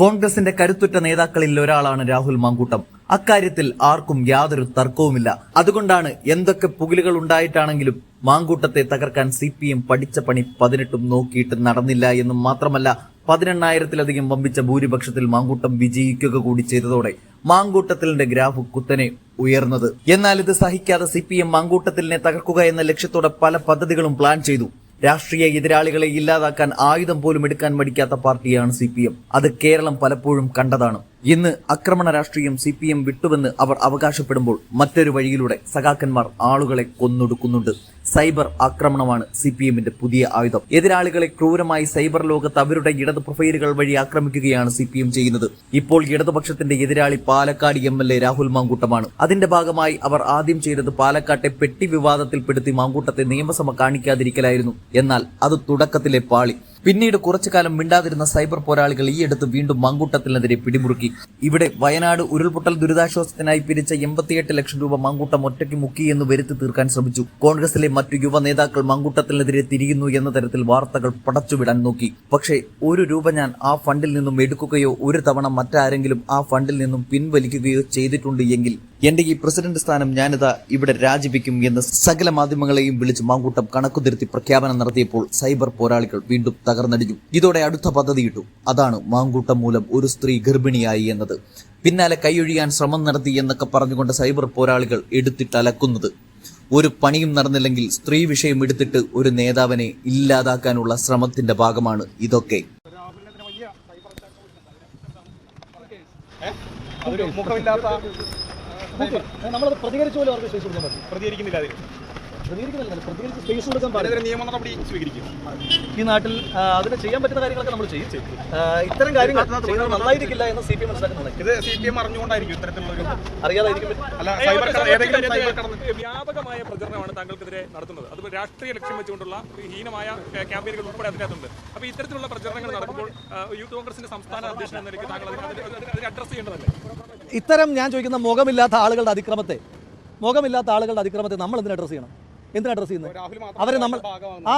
കോൺഗ്രസിന്റെ കരുത്തുറ്റ നേതാക്കളിൽ ഒരാളാണ് രാഹുൽ മാങ്കൂട്ടം. അക്കാര്യത്തിൽ ആർക്കും യാതൊരു തർക്കവുമില്ല. അതുകൊണ്ടാണ് എന്തൊക്കെ പുകിലുകൾ ഉണ്ടായിട്ടാണെങ്കിലും മാങ്കൂട്ടത്തെ തകർക്കാൻ സി പി എം പഠിച്ച പണി പതിനെട്ടും നോക്കിയിട്ട് നടന്നില്ല എന്നും മാത്രമല്ല പതിനെണ്ണായിരത്തിലധികം വമ്പിച്ച ഭൂരിപക്ഷത്തിൽ മാങ്കൂട്ടം വിജയിക്കുക കൂടി ചെയ്തതോടെ മാങ്കൂട്ടത്തിലിന്റെ ഗ്രാഫ് കുത്തനെ ഉയർന്നത്. എന്നാൽ ഇത് സഹിക്കാതെ സി പി എം മാങ്കൂട്ടത്തിലിനെ തകർക്കുക എന്ന ലക്ഷ്യത്തോടെ പല പദ്ധതികളും പ്ലാൻ ചെയ്തു. രാഷ്ട്രീയ എതിരാളികളെ ഇല്ലാതാക്കാൻ ആയുധം പോലും എടുക്കാൻ മടിക്കാത്ത പാർട്ടിയാണ് സി അത് കേരളം പലപ്പോഴും കണ്ടതാണ്. ഇന്ന് ആക്രമണ രാഷ്ട്രീയം സി പി എം വിട്ടുവെന്ന് അവർ അവകാശപ്പെടുമ്പോൾ മറ്റൊരു വഴിയിലൂടെ സഖാക്കന്മാർ ആളുകളെ കൊന്നൊടുക്കുന്നുണ്ട്. സൈബർ ആക്രമണമാണ് സി പി എമ്മിന്റെ പുതിയ ആയുധം. എതിരാളികളെ ക്രൂരമായി സൈബർ ലോകത്ത് അവരുടെ ഇടത് പ്രൊഫൈലുകൾ വഴി ആക്രമിക്കുകയാണ് സി പി എം ചെയ്യുന്നത്. ഇപ്പോൾ ഇടതുപക്ഷത്തിന്റെ എതിരാളി Palakkad M L A Rahul മാങ്കൂട്ടമാണ്. അതിന്റെ ഭാഗമായി അവർ ആദ്യം ചെയ്തത് പാലക്കാട്ടെ പെട്ടി വിവാദത്തിൽപ്പെടുത്തി മാങ്കൂട്ടത്തെ നിയമസഭ കാണിക്കാതിരിക്കലായിരുന്നു. എന്നാൽ അത് തുടക്കത്തിലെ പാളി. പിന്നീട് കുറച്ചു കാലം മിണ്ടാതിരുന്ന സൈബർ പോരാളികൾ ഈയടുത്ത് വീണ്ടും മങ്കൂട്ടത്തിനെതിരെ പിടിമുറുക്കി. ഇവിടെ വയനാട് ഉരുൾപൊട്ടൽ ദുരിതാശ്വാസത്തിനായി പിരിച്ച എൺപത്തിയെട്ട് ലക്ഷം രൂപ മങ്കൂട്ടം ഒറ്റയ്ക്ക് മുക്കി എന്ന് വരുത്തി തീർക്കാൻ ശ്രമിച്ചു. കോൺഗ്രസിലെ മറ്റു യുവ നേതാക്കൾ മാങ്കൂട്ടത്തിനെതിരെ തിരിയുന്നു എന്ന തരത്തിൽ വാർത്തകൾ പടച്ചുവിടാൻ നോക്കി. പക്ഷേ ഒരു രൂപ ഞാൻ ആ ഫണ്ടിൽ നിന്നും എടുക്കുകയോ ഒരു തവണ മറ്റാരെങ്കിലും ആ ഫണ്ടിൽ നിന്നും പിൻവലിക്കുകയോ ചെയ്തിട്ടുണ്ട് എങ്കിൽ എന്റെ ഈ പ്രസിഡന്റ് സ്ഥാനം ഞാനിതാ ഇവിടെ രാജിവെക്കും എന്ന് സകല മാധ്യമങ്ങളെയും വിളിച്ച് മാങ്കൂട്ടം കണക്കുതിരുത്തി പ്രഖ്യാപനം നടത്തിയപ്പോൾ സൈബർ പോരാളികൾ വീണ്ടും തകർന്നടിഞ്ഞു. ഇതോടെ അടുത്ത പദ്ധതിയിട്ടു അതാണ് മാങ്കൂട്ടം മൂലം ഒരു സ്ത്രീ ഗർഭിണിയായി എന്നത്. പിന്നാലെ കൈയൊഴിയാൻ ശ്രമം നടത്തി എന്നൊക്കെ പറഞ്ഞുകൊണ്ട് സൈബർ പോരാളികൾ എടുത്തിട്ടലക്കുന്നത് ഒരു പണിയും നടന്നില്ലെങ്കിൽ സ്ത്രീ വിഷയം എടുത്തിട്ട് ഒരു നേതാവിനെ ഇല്ലാതാക്കാനുള്ള ശ്രമത്തിന്റെ ഭാഗമാണ് ഇതൊക്കെ. മുഖമില്ലാത്ത നമ്മളത് പ്രതികരിച്ച പോലെ അവർക്ക് സ്പേസ് കൊടുക്കാൻ പറ്റും. പ്രതികരിക്കുന്നില്ല അതിന്. പ്രതികരിക്കുന്നില്ല പ്രതികരിച്ച് സ്പേസ് കൊടുക്കാൻ പാടില്ല. നിയമ നടപടി സ്വീകരിക്കും. ഈ നാട്ടിൽ അതിന് ചെയ്യാൻ പറ്റുന്ന കാര്യങ്ങളൊക്കെ നമ്മൾ ചെയ്യും. ഇത്തരം കാര്യങ്ങൾ ചെയ്യുന്നത് നന്നായിരിക്കില്ല എന്ന് സി പി എം മനസ്സിലാക്കുന്നുണ്ട് ഇത് സി പി എം അറിഞ്ഞുകൊണ്ടായിരിക്കും ഇത്തരത്തിലുള്ള ഒരു അറിയാതായിരിക്കും അല്ല സൈബർ ഏതെങ്കിലും സൈബർ കടന്ന് വ്യാപകമായ പ്രചരണമാണ് താങ്കൾക്കെതിരെ നടത്തുന്നത്? അത് രാഷ്ട്രീയ ലക്ഷ്യം വെച്ചുകൊണ്ടുള്ള ഹീനമായ ക്യാമ്പയിനുകൾ ഉൾപ്പെടെ അതിനകത്തുണ്ട്. അപ്പോൾ ഇത്തരത്തിലുള്ള പ്രചരണങ്ങൾ നടക്കുമ്പോൾ യൂത്ത് കോൺഗ്രസിന്റെ സംസ്ഥാന അധ്യക്ഷൻ എന്ന നിലയ്ക്ക് താങ്കൾ അതിനെ അഡ്രസ് ചെയ്യേണ്ടതല്ലേ? ഇത്തരം ഞാൻ ചോദിക്കുന്ന മുഖമില്ലാത്ത ആളുകളുടെ അതിക്രമത്തെ മുഖമില്ലാത്ത ആളുകളുടെ അതിക്രമത്തെ നമ്മൾ എന്തിനാ അഡ്രസ് ചെയ്യണം? എന്തിനാ അഡ്രസ് ചെയ്യുന്നത്? അവരെ നമ്മൾ ആ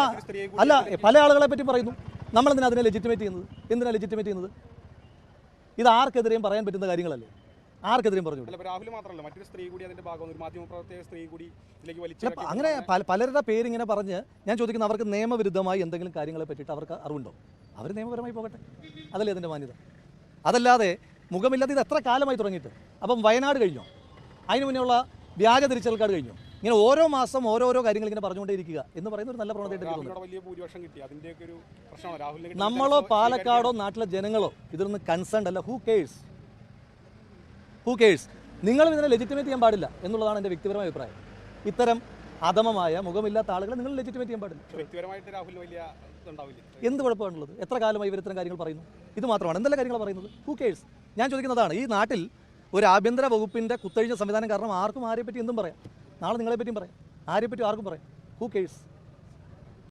അല്ല പല ആളുകളെ പറ്റി പറയുന്നു. നമ്മൾ എന്തിനാ അതിനെ ലെജിറ്റിമേറ്റ് ചെയ്യുന്നത്? എന്തിനാ ലെജിറ്റിമേറ്റ് ചെയ്യുന്നത്? ഇത് ആർക്കെതിരെയും പറയാൻ പറ്റുന്ന കാര്യങ്ങളല്ലേ? ആർക്കെതിരെയും പറഞ്ഞു രാഹുൽ മാത്രമല്ല മറ്റൊരു സ്ത്രീ കൂടി അതിന്റെ മാധ്യമ സ്ത്രീ കൂടി ഇതിലേക്ക് അങ്ങനെ പലരുടെ പേര് ഇങ്ങനെ പറഞ്ഞ് ഞാൻ ചോദിക്കുന്ന അവർക്ക് നിയമവിരുദ്ധമായി എന്തെങ്കിലും കാര്യങ്ങളെ പറ്റിയിട്ട് അവർക്ക് അറിവുണ്ടോ? അവർ നിയമപരമായി പോകട്ടെ. അതല്ലേ അതിന്റെ മാന്യത. അതല്ലാതെ മുഖമില്ലാതെ ഇത് എത്ര കാലമായി തുടങ്ങിയിട്ട്? അപ്പം വയനാട് കഴിഞ്ഞോ? അതിന് മുന്നേ ഉള്ള വ്യാജ തിരിച്ചൽ കാർഡ് കഴിഞ്ഞോ? ഇങ്ങനെ ഓരോ മാസം ഓരോരോ കാര്യങ്ങൾ ഇങ്ങനെ പറഞ്ഞുകൊണ്ടേയിരിക്കുക എന്ന് പറയുന്ന ഒരു നല്ല പ്രവണതയായിട്ട് നമ്മളോ പാലക്കാടോ നാട്ടിലെ ജനങ്ങളോ ഇതിലൊന്നും കൺസേൺ അല്ല. ഹൂ കേഴ്സ് ഹൂ കേഴ്സ് നിങ്ങളും ഇതിനെ ലെജിറ്റിമേറ്റ് ചെയ്യാൻ പാടില്ല എന്നുള്ളതാണ് എന്റെ വ്യക്തിപരമായ അഭിപ്രായം. ഇത്തരം അധമമായ മുഖമില്ലാത്ത ആളുകളെ നിങ്ങൾ ലെജിറ്റിമേറ്റ് ചെയ്യാൻ പാടില്ല. വ്യക്തിപരമായിട്ട് രാഹുലിന് വലിയ എന്ത് കുഴപ്പമാണുള്ളത്? എത്ര കാലമായി ഇവർ ഇത്തരം കാര്യങ്ങൾ പറയുന്നു? ഇത് മാത്രമാണ്. എന്തെല്ലാം കാര്യങ്ങൾ പറയുന്നത്? ഹൂ കേഴ്സ് ഞാൻ ചോദിക്കുന്നതാണ് ഈ നാട്ടിൽ ഒരു ആഭ്യന്തര വകുപ്പിന്റെ കുത്തഴിഞ്ഞ സംവിധാനം കാരണം ആർക്കും ആരെപ്പറ്റി പറ്റി എന്തും പറയാം. നാളെ നിങ്ങളെപ്പറ്റിയും പറയാം. ആരെപ്പറ്റി പറ്റി ആർക്കും പറയാം. Who curse